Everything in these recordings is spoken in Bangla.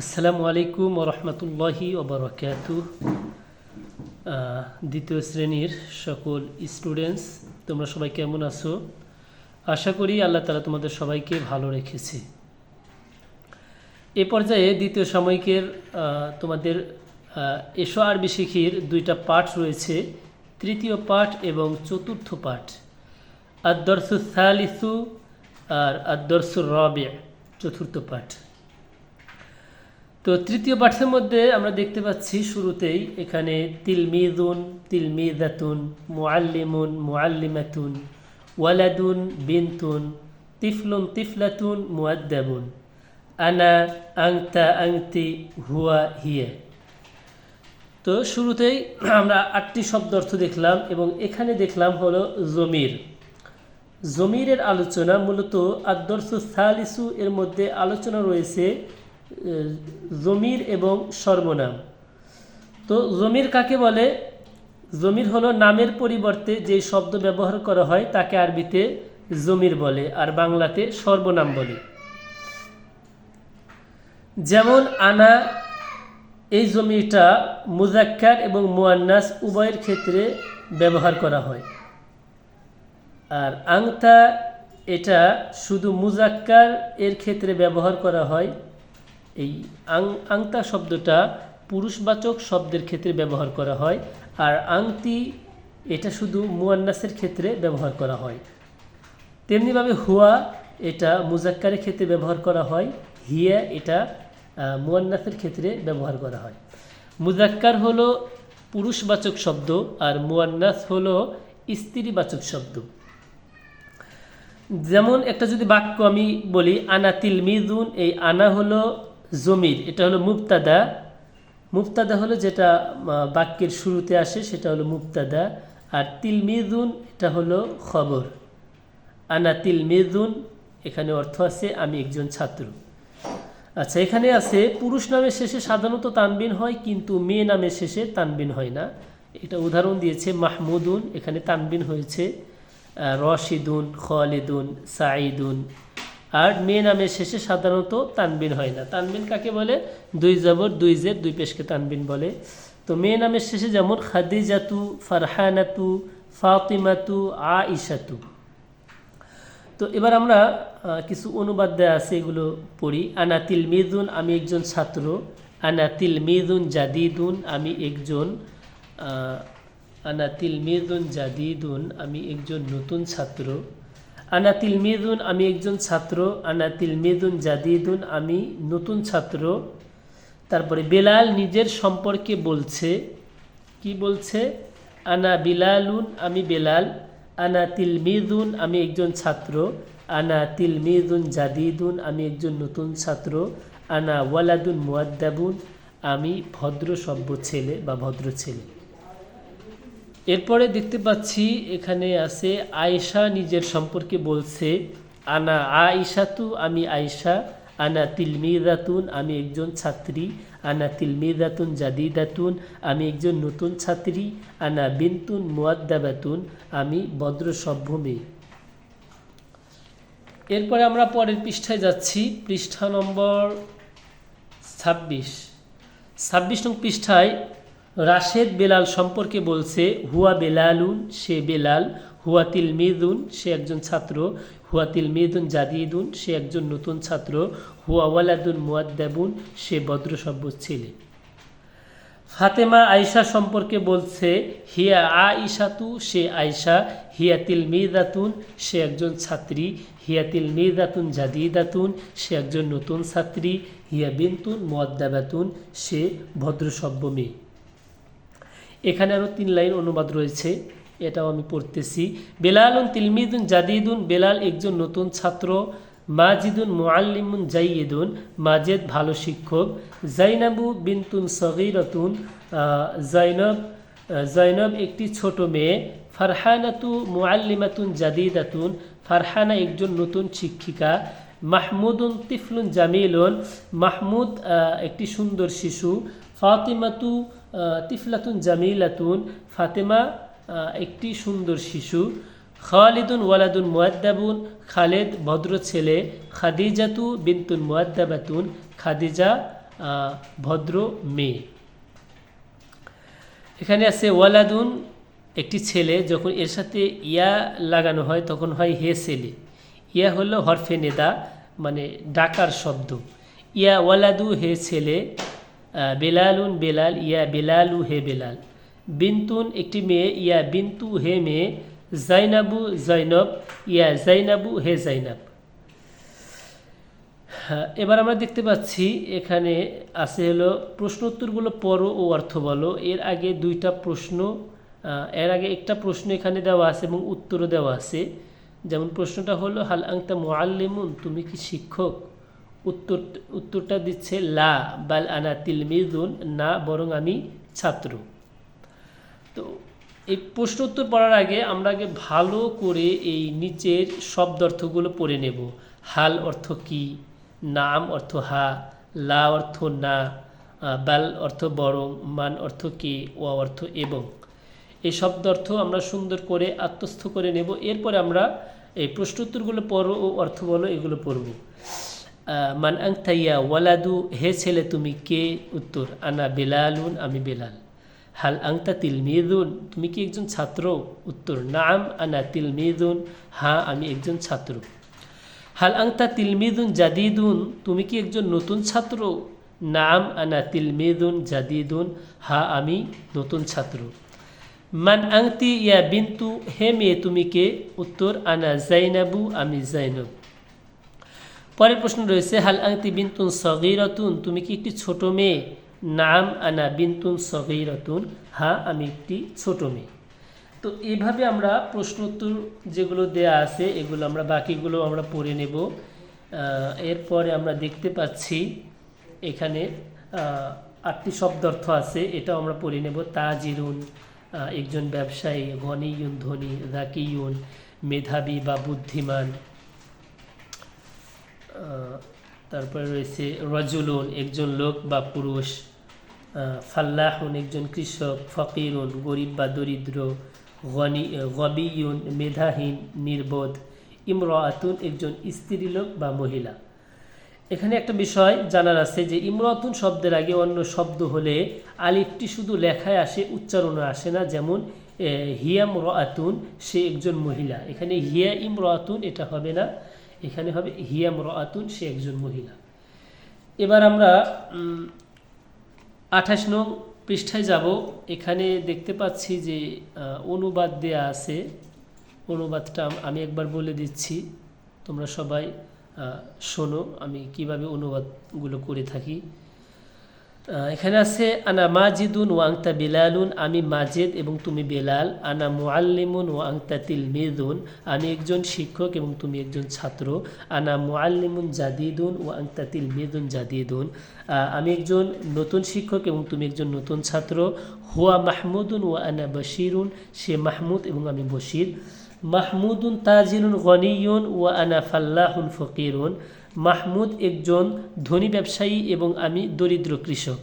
আসসালামু আলাইকুম রহমতুল্লাহি ওবরাকাত। দ্বিতীয় শ্রেণির সকল স্টুডেন্টস, তোমরা সবাই কেমন আছো? আশা করি আল্লাহ তালা তোমাদের সবাইকে ভালো রেখেছে। এ পর্যায়ে দ্বিতীয় সাময়িকের তোমাদের এসো আরবি শিখির দুইটা পাঠ রয়েছে। তৃতীয় পাঠ এবং চতুর্থ পাঠ। আদর্শু সালিসু আর আদর্শু রবে চতুর্থ পাঠ। তো তৃতীয় পাঠের মধ্যে আমরা দেখতে পাচ্ছি শুরুতেই এখানে তিলমিদুন তিলমিদাতুন মুআল্লিমুন, মুআল্লিমাতুন, ওয়ালাদুন, বিনতুন, তিফলুন, তিফলাতুন, মুআদ্দাবুন। আনা, আংতা, আংতি, হুয়া, হিয়ে। তো শুরুতেই আমরা আটটি শব্দ অর্থ দেখলাম এবং এখানে দেখলাম হলো জমির। জমিরের আলোচনা মূলত আদর্শ সালিসু এর মধ্যে আলোচনা রয়েছে জমির এবং সর্বনাম। তো জমির কাকে বলে? জমির হলো নামের পরিবর্তে যে শব্দ ব্যবহার করা হয় তাকে আরবিতে জমির বলে, আর বাংলাতে সর্বনাম বলে। যেমন আনা, এই জমিটা মুজাক্কার এবং মুয়ান্নাস উভয়ের ক্ষেত্রে ব্যবহার করা হয়। আর আংতা, এটা শুধু মুজাক্কার এর ক্ষেত্রে ব্যবহার করা হয় এই আং আংতা শব্দটা পুরুষবাচক শব্দের ক্ষেত্রে ব্যবহার করা হয়, আর আংতি এটা শুধু মুয়ান্নাসের ক্ষেত্রে ব্যবহার করা হয়। তেমনিভাবে হুয়া এটা মুজাক্কারের ক্ষেত্রে ব্যবহার করা হয়, হিয়া এটা মুয়ান্নাসের ক্ষেত্রে ব্যবহার করা হয়। মুজাক্কার হলো পুরুষবাচক শব্দ, আর মুয়ান্নাস হলো স্ত্রীবাচক শব্দ। যেমন একটা যদি বাক্য আমি বলি, আনা তিলমিদুন এই আনা হলো জমির, এটা হলো মুক্তাদা মুক্তাদা হলো যেটা বাক্যের শুরুতে আসে, সেটা হলো মুক্তাদা আর তিলমিদুন এটা হলো খবর। আনা তিল তিলমিদুন এখানে অর্থ আছে, আমি একজন ছাত্র। আচ্ছা এখানে আছে, পুরুষ নামের শেষে সাধারণত তানবিন হয়, কিন্তু মেয়ে নামের শেষে তানবিন হয় না। এটা উদাহরণ দিয়েছে মাহমুদুন, এখানে তানবিন হয়েছে রশিদুন, খালিদুন সাইদুন আর মেয়ে নামের শেষে সাধারণত তানবিন হয় না। তানবিন কাকে বলে? দুই জবর দুই জের দুই পেশকে তানবিন বলে। তো মেয়ে নামের শেষে যেমন খাদিজাতু ফারহানাতু ফাতিমাতু আ ইশাতু তো এবার আমরা কিছু অনুবাদ দেওয়া আছে এগুলো পড়ি। আনা তিলমিদুন আমি একজন ছাত্র। আনা তিলমিদুন জাদিদুন আমি একজন আহ, আনা তিলমিদুন জাদিদুন আমি একজন নতুন ছাত্র। আনা তিলমিদুন, আমি একজন ছাত্র। আনা তিলমিদুন জাদিদুন, আমি নতুন ছাত্র। তারপরে বেলাল নিজের সম্পর্কে বলছে। কি বলছে? আনা বিলালুন, আমি বেলাল। আনা তিলমিদুন, আমি একজন ছাত্র। আনা তিল তিলমিদুন জাদিদুন, আমি একজন নতুন ছাত্র। আনা ওয়ালাদুন মুয়াদ্দাবুন আমি ভদ্র সভ্য ছেলে বা ভদ্র ছেলে। এরপরে দেখতে পাচ্ছি এখানে আছে, আয়েশা নিজের সম্পর্কে বলছে, আনা আইসাতু আমি আয়েশা, আনা তিলমিদাতুন আমি একজন ছাত্রী, আনা তিলমিদাতুন জাদিদাতুন আমি একজন নতুন ছাত্রী, আনা বিনতুন মুয়াদ্দাবাতুন আমি ভদ্র সভ্য মেয়ে। এরপরে আমরা পরের পৃষ্ঠায় যাচ্ছি, পৃষ্ঠা নম্বর ছাব্বিশ। ছাব্বিশ নং পৃষ্ঠায় রাশেদ বেলাল সম্পর্কে বলছে, হুয়া বেলালুন, সে বেলাল। হুয়া তিলমিদুন, সে একজন ছাত্র। হুয়া তিলমিদুন জাদিদুন, সে একজন নতুন ছাত্র। হুয়া ওয়ালাদুন মুয়াদ্দাবুন সে ভদ্রসভ্য ছেলে। ফাতেমা আয়সা সম্পর্কে বলছে, হিয়া আইসাতু সে আয়সা হিয়া তিলমিদাতুন, সে একজন ছাত্রী। হিয়া তিলমিদাতুন জাদিদাতুন, সে একজন নতুন ছাত্রী। হিয়া বিনতুন মুয়াদ্দাবাতুন সে ভদ্রসভ্য মেয়ে। এখানে আরও তিন লাইন অনুবাদ রয়েছে এটাও আমি পড়তেছি। বেলালুন তিলমিদুন জাদিদুন বেলাল একজন নতুন ছাত্র মাজিদুন মুআল্লিমুন জাইয়িদুন মাজেদ ভালো শিক্ষক। জাইনাবু বিনতুন সগীরতুন আহ, জৈনব একটি ছোট মেয়ে। ফারহানাতু মুআল্লিমাতুন জাদিদাতুন ফারহানা একজন নতুন শিক্ষিকা। মাহমুদুন তিফলুন জামিলুন। মাহমুদ একটি সুন্দর শিশু। ফাতিমাতু তিফলাতুন জামিলাতুন। ফাতেমা একটি সুন্দর শিশু। খালিদুন ওয়ালাদুন মুয়াদ্দাবুন খালেদ, ভদ্র ছেলে। খাদিজাতু বিনতুন মুয়াদ্দাবাতুন খাদিজা ভদ্র মেয়ে। এখানে আছে ওয়ালাদুন, একটি ছেলে। যখন এর সাথে ইয়া লাগানো হয়, তখন হয় হে ছেলে। ইয়া হলো হরফে নেদা মানে ডাকার শব্দ। ইয়া ওয়ালাদু হে ছেলে বেলালুন বেলাল, ইয়া বেলালু হে বেলাল। বিন্তুন একটি মেয়ে, ইয়া বিন্তু হে মেয়ে। জাইনাবু জৈনব ইয়া জাইনাবু হে জাইনাব। এবার আমরা দেখতে পাচ্ছি এখানে আছে হলো প্রশ্ন উত্তরগুলো পড়ো ও অর্থ বলো। এর আগে দুইটা প্রশ্ন এর আগে একটা প্রশ্ন এখানে দেওয়া আছে এবং উত্তরও দেওয়া আছে। যেমন প্রশ্নটা হলো, হাল আংতা মোয়াল্লিমুন তুমি কি শিক্ষক? উত্তর, উত্তরটা দিচ্ছে, লা, বাল আনা তিলমিদুন না বরং আমি ছাত্র। তো এই প্রশ্ন উত্তর পড়ার আগে আমরা আগে ভালো করে এই নিচের শব্দ অর্থগুলো পড়ে নেব। হাল অর্থ কি? নাম অর্থ হা। লা অর্থ না। বাল অর্থ বরং, মান অর্থ কে? ও অর্থ এবং। এই শব্দ অর্থ আমরা সুন্দর করে আত্মস্থ করে নেব। এরপরে আমরা এই প্রশ্ন উত্তরগুলো পড়ো ও অর্থ বলো, এগুলো পড়ব। মান আংথাইয়া ওয়ালাদু, হে ছেলে তুমি কে? উত্তর, আনা বেলালুন, আমি বেলাল। হাল আংতা তিল তিলমিদুন, তুমি কি একজন ছাত্র? উত্তর, নাম, আনা তিলমিদুন হ্যাঁ আমি একজন ছাত্র। হাল আংতা তিলমিদুন জাদিদুন, তুমি কি একজন নতুন ছাত্র? নাম, আনা তিলমিদুন জাদিদুন হ্যাঁ আমি নতুন ছাত্র। মান আংতি ইয়া বিন্তু হে মেয়ে তুমি কে উত্তর আনা জাইনাবু আমি জাইনব পরের প্রশ্ন রয়েছে, হাল আংতি বিন্তুন সগিরতুন? তুমি কি একটি ছোট মেয়ে? নাম আনা বিন্তুন সগিরতুন হ্যাঁ আমি একটি ছোট মেয়ে। তো এইভাবে আমরা প্রশ্ন উত্তর যেগুলো দেয়া আছে, এগুলো আমরা, বাকিগুলো আমরা পড়ে নেব। এরপরে আমরা দেখতে পাচ্ছি এখানে আটটি শব্দার্থ আছে, এটাও আমরা পড়ে নেব। তাজিরুন একজন ব্যবসায়ী গনিয়ুন ধনী রাকিউন মেধাবী বা বুদ্ধিমান। তারপরে রয়েছে রজুলুন, একজন লোক বা পুরুষ। ফাল্লাহুন, একজন কৃষক, ফকিরুন, গরিব বা দরিদ্র। গনি গবিউন মেধাহীন, নির্বোধ। ইমরাতুন, একজন স্ত্রীলোক বা মহিলা। এখানে একটা বিষয় জানার আছে যে ইমরাতুন শব্দের আগে অন্য শব্দ হলে আলিফটি শুধু লেখায় আসে, উচ্চারণে আসে না। যেমন হিয়াম রাতুন সে একজন মহিলা। এখানে হিয়া ইম রাতুন এটা হবে না। এখানে হবে হিয়াম রাতুন সে একজন মহিলা। এবার আমরা আঠাশ নং পৃষ্ঠায় যাব। এখানে দেখতে পাচ্ছি যে অনুবাদ দেয়া আছে। অনুবাদটা আমি একবার বলে দিচ্ছি। তোমরা সবাই শোনো, আমি কীভাবে অনুবাদগুলো করে থাকি। এখানে আছে, আনা মাজিদুন ও আংতা বেলালুন, আমি মাজেদ এবং তুমি বেলাল। আনা মুআল্লিমুন ও আংতা তিলমিদুন আমি একজন শিক্ষক এবং তুমি একজন ছাত্র। আনা মুআল্লিমুন জাদিদুন ও আংতা তিলমিদুন জাদিদুন আমি একজন নতুন শিক্ষক এবং তুমি একজন নতুন ছাত্র। হুয়া মাহমুদুন ও আনা বশিরুন, সে মাহমুদ এবং আমি বশির। মাহমুদুন তাজিরুন গনিয়ুন ও আনা ফাল্লাহুন ফকিরুন। মাহমুদ একজন ধনী ব্যবসায়ী এবং আমি দরিদ্র কৃষক।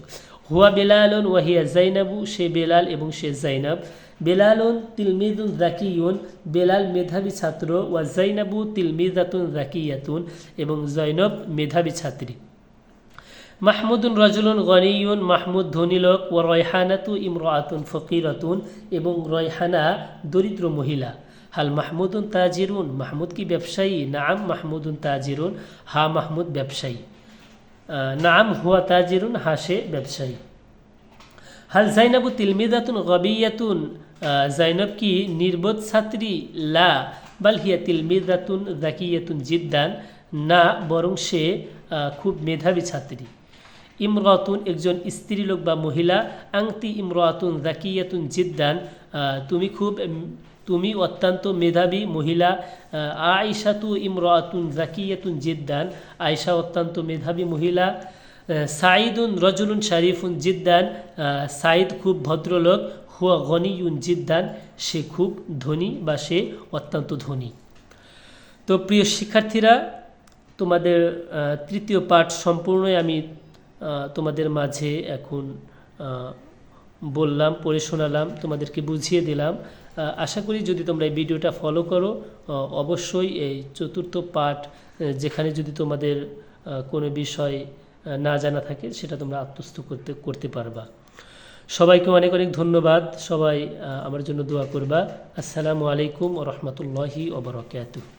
হুয়া বেলালুন ওয়াহিয়া জাইনাবু, সে বেলাল এবং সে জাইনাব। বেলালুন তিলমিদুন জাকিউন বেলাল মেধাবী ছাত্র ওয়া জাইনাবু তিলমিদাতুন জাকিয়াতুন এবং জৈনব মেধাবী ছাত্রী। মাহমুদুন রাজুলুন গনিয়ুন, মাহমুদ ধনী লোক। ও রয়হানাতু ইমরাতুন ফকিরাতুন এবং রয়হানা দরিদ্র মহিলা। হাল মাহমুদুন তাজিরুন মাহমুদ কি ব্যবসায়ী নাম মাহমুদুন তাজিরুন হা মাহমুদ ব্যবসায়ী নাম হুয়া তাজিরুন হা সে ব্যবসায়ী হাল জাইনাবু তিলমিদাতুন গবিয়াতুন জাইনব কি নির্বোধ ছাত্রী লা বাল হিয়া তিলমিদাতুন জাকিয়াতুন জিদ্দান না বরং সে খুব মেধাবী ছাত্রী ইমরাতুন একজন স্ত্রীলোক বা মহিলা আংতি ইমরাতুন জাকিয়াতুন জিদ্দান। তুমি খুব তুমি অত্যন্ত মেধাবী মহিলা। আহ, আয়েশাতু ইমরাতুন জাকিয়াতুন জিদ্দান। আয়েশা অত্যন্ত মেধাবী মহিলা। সাইদুন রজুলুন শারিফুন জিদ্দান। সাইদ খুব ভদ্রলোক হুয়া গনিউন জিদ্দান। সে খুব ধনী বা সে অত্যন্ত ধনী। তো প্রিয় শিক্ষার্থীরা তোমাদের তৃতীয় পাঠ সম্পূর্ণই আমি তোমাদের মাঝে এখন বললাম, পড়ে শোনালাম, তোমাদেরকে বুঝিয়ে দিলাম। আশা করি যদি তোমরা এই ভিডিওটা ফলো করো অবশ্যই এই চতুর্থ পাঠ যেখানে যদি তোমাদের কোনো বিষয় না জানা থাকে, সেটা তোমরা আত্মস্থ করতে করতে পারবা। সবাইকে অনেক অনেক ধন্যবাদ। সবাই আমার জন্য দোয়া করবা। আসসালামু আলাইকুম রহমতুল্লাহি ওবরাকাতুহ